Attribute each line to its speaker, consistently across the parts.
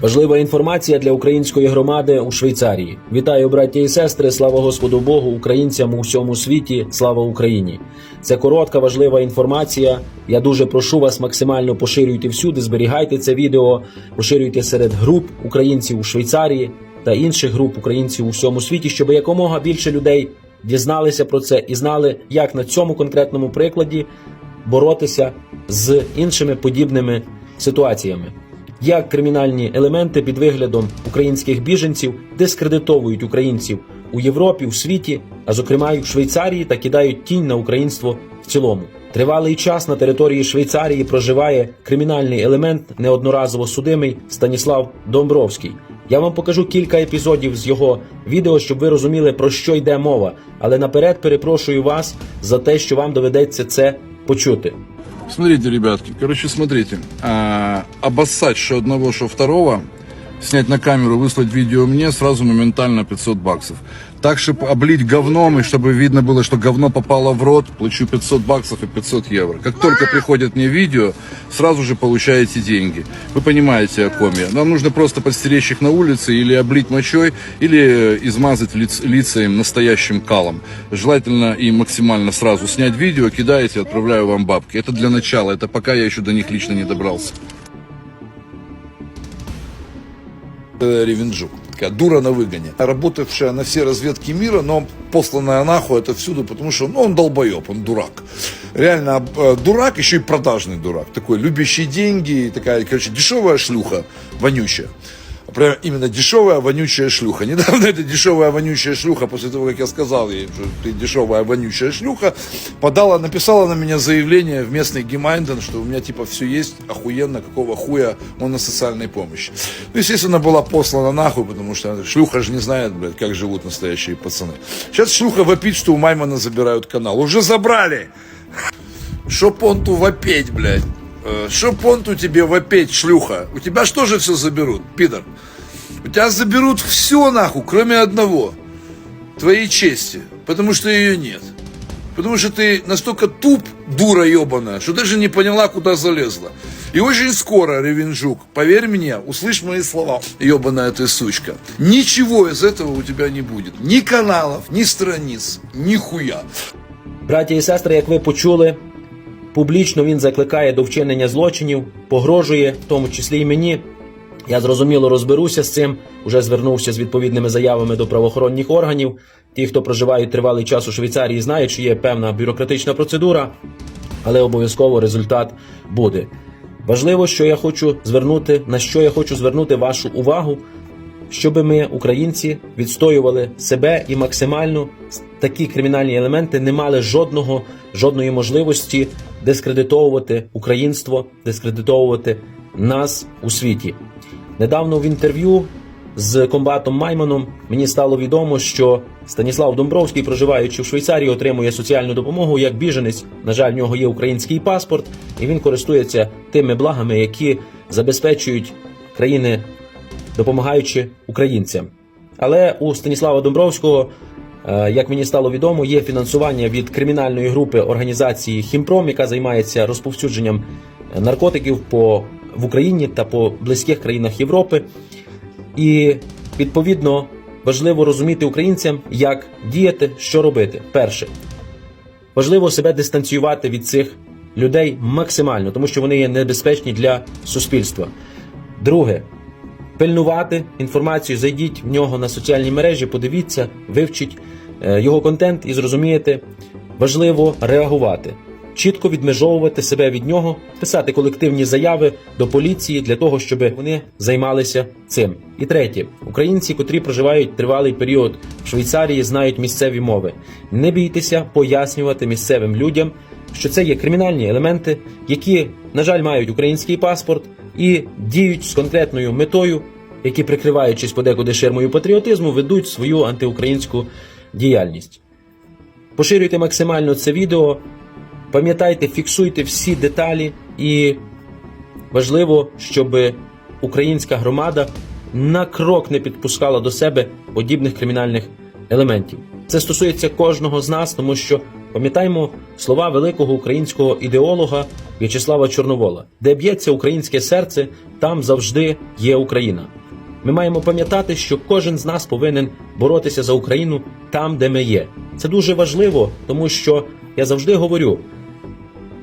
Speaker 1: Важлива інформація для української громади у Швейцарії. Вітаю, браття і сестри! Слава Господу Богу, українцям у всьому світі. Слава Україні! Це коротка, важлива інформація. Я дуже прошу вас максимально поширюйте всюди, зберігайте це відео, поширюйте серед груп українців у Швейцарії та інших груп українців у всьому світі, щоб якомога більше людей дізналися про це і знали, як на цьому конкретному прикладі боротися з іншими подібними ситуаціями. Як кримінальні елементи під виглядом українських біженців дискредитовують українців у Європі, у світі, а зокрема й в Швейцарії та кидають тінь на українство в цілому. Тривалий час на території Швейцарії проживає кримінальний елемент неодноразово судимий Станіслав Домбровський. Я вам покажу кілька епізодів з його відео, щоб ви розуміли про що йде мова. Але наперед перепрошую вас за те, що вам доведеться це почути.
Speaker 2: Смотрите, ребятки, короче, смотрите. А, обоссать что одного, что второго, снять на камеру, выслать видео мне, сразу моментально 500 баксов. Так, чтобы облить говном, и чтобы видно было, что говно попало в рот, плачу 500 баксов и 500 евро. Как только приходит мне видео, сразу же получаете деньги. Вы понимаете, о ком я. Нам нужно просто подстеречь их на улице, или облить мочой, или э, измазать лиц- лица им настоящим калом. Желательно и максимально сразу снять видео, кидаете, отправляю вам бабки. Это для начала, это пока я еще до них лично не добрался.
Speaker 3: Ревенджук. Такая дура на выгоне. Работавшая на все разведки мира, но посланная нахуй отовсюду, потому что ну, он долбоеб, он дурак. Реально э, дурак, еще и продажный дурак. Такой, любящий деньги, такая, короче, дешевая шлюха, вонючая. Прям именно дешевая вонючая шлюха. Недавно эта дешевая вонючая шлюха, после того, как я сказал ей, что ты дешевая вонючая шлюха, подала, написала на меня заявление в местный Гемайнден, что у меня типа все есть, охуенно, какого хуя он на социальной помощи. Ну, естественно, была послана нахуй, потому что шлюха же не знает, блядь, как живут настоящие пацаны. Сейчас шлюха вопит, что у Маймана забирают канал. Уже забрали! Чтоб он ту вопеть, блядь. Э, Чтоб он ту тебе вопеть, шлюха. У тебя что же все заберут, пидор? У тебя заберут все нахуй, кроме одного. Твоей чести. Потому что ее нет. Потому что ты настолько туп, дура ебаная, что даже не поняла, куда залезла. И очень скоро, Ревенжук, поверь мне, услышь мои слова, ебаная ты сучка, ничего из этого у тебя не будет. Ни каналов, ни страниц, ни хуя.
Speaker 1: Браті і сестри, як ви почули, публічно він закликає до вчинення злочинів, погрожує, в тому числі і мені. Я зрозуміло розберуся з цим. Уже звернувся з відповідними заявами до правоохоронних органів. Ті, хто проживають тривалий час у Швейцарії, знають, що є певна бюрократична процедура, але обов'язково результат буде. Важливо, що я хочу звернути, на що я хочу звернути вашу увагу, щоб ми, українці, відстоювали себе і максимально такі кримінальні елементи не мали жодного, жодної можливості дискредитовувати українство, дискредитовувати нас у світі. Недавно в інтерв'ю з комбатом Майманом мені стало відомо, що Станіслав Домбровський, проживаючи в Швейцарії, отримує соціальну допомогу як біженець. На жаль, в нього є український паспорт, і він користується тими благами, які забезпечують країни допомагаючи українцям. Але у Станіслава Домбровського, е, як мені стало відомо, є фінансування від кримінальної групи організації Хімпром, яка займається розповсюдженням наркотиків по в Україні та по близьких країнах Європи. І відповідно важливо розуміти українцям, як діяти, що робити. Перше, важливо себе дистанціювати від цих людей максимально, тому що вони є небезпечні для суспільства. Друге, пильнувати інформацію, зайдіть в нього на соціальні мережі, подивіться, вивчіть е, його контент і зрозумієте, важливо реагувати, чітко відмежовувати себе від нього, писати колективні заяви до поліції для того, щоб вони займалися цим. І третє, українці, котрі проживають тривалий період в Швейцарії, знають місцеві мови. Не бійтеся пояснювати місцевим людям, що це є кримінальні елементи, які, на жаль, мають український паспорт і діють з конкретною метою, які, прикриваючись подекуди ширмою патріотизму, ведуть свою антиукраїнську діяльність. Поширюйте максимально це відео, пам'ятайте, фіксуйте всі деталі, і важливо, щоб українська громада на крок не підпускала до себе подібних кримінальних елементів. Це стосується кожного з нас, тому що Пам'ятаємо слова великого українського ідеолога В'ячеслава Чорновола: де б'ється українське серце, там завжди є Україна. Ми маємо пам'ятати, що кожен з нас повинен боротися за Україну там, де ми є. Це дуже важливо, тому що я завжди говорю: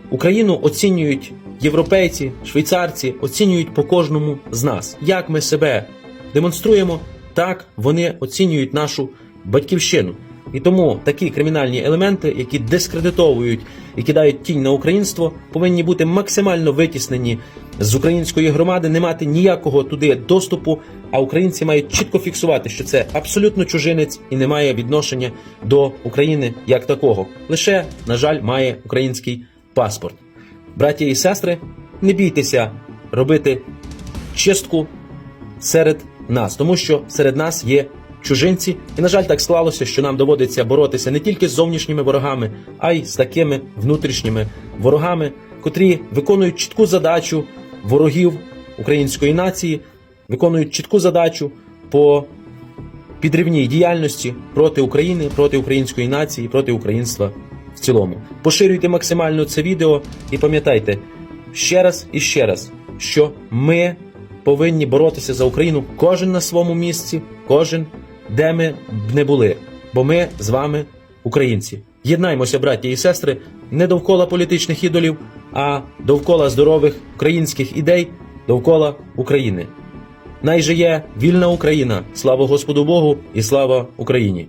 Speaker 1: Україну оцінюють європейці, швейцарці, оцінюють по кожному з нас. Як ми себе демонструємо, так вони оцінюють нашу батьківщину. І тому такі кримінальні елементи, які дискредитовують і кидають тінь на українство, повинні бути максимально витіснені з української громади, не мати ніякого туди доступу. А українці мають чітко фіксувати, що це абсолютно чужинець і не має відношення до України як такого. Лише, на жаль, має український паспорт. Браті і сестри, не бійтеся робити чистку серед нас, тому що серед нас є чужинці, і на жаль, так склалося, що нам доводиться боротися не тільки з зовнішніми ворогами, а й з такими внутрішніми ворогами, котрі виконують чітку задачу ворогів української нації, виконують чітку задачу по підривній діяльності проти України, проти української нації, проти українства в цілому. Поширюйте максимально це відео і пам'ятайте ще раз і ще раз, що ми повинні боротися за Україну кожен на своєму місці, кожен де ми б не були, бо ми з вами українці. Єднаймося, браті і сестри, не довкола політичних ідолів, а довкола здорових українських ідей, довкола України. Найже є вільна Україна. Слава Господу Богу і слава Україні!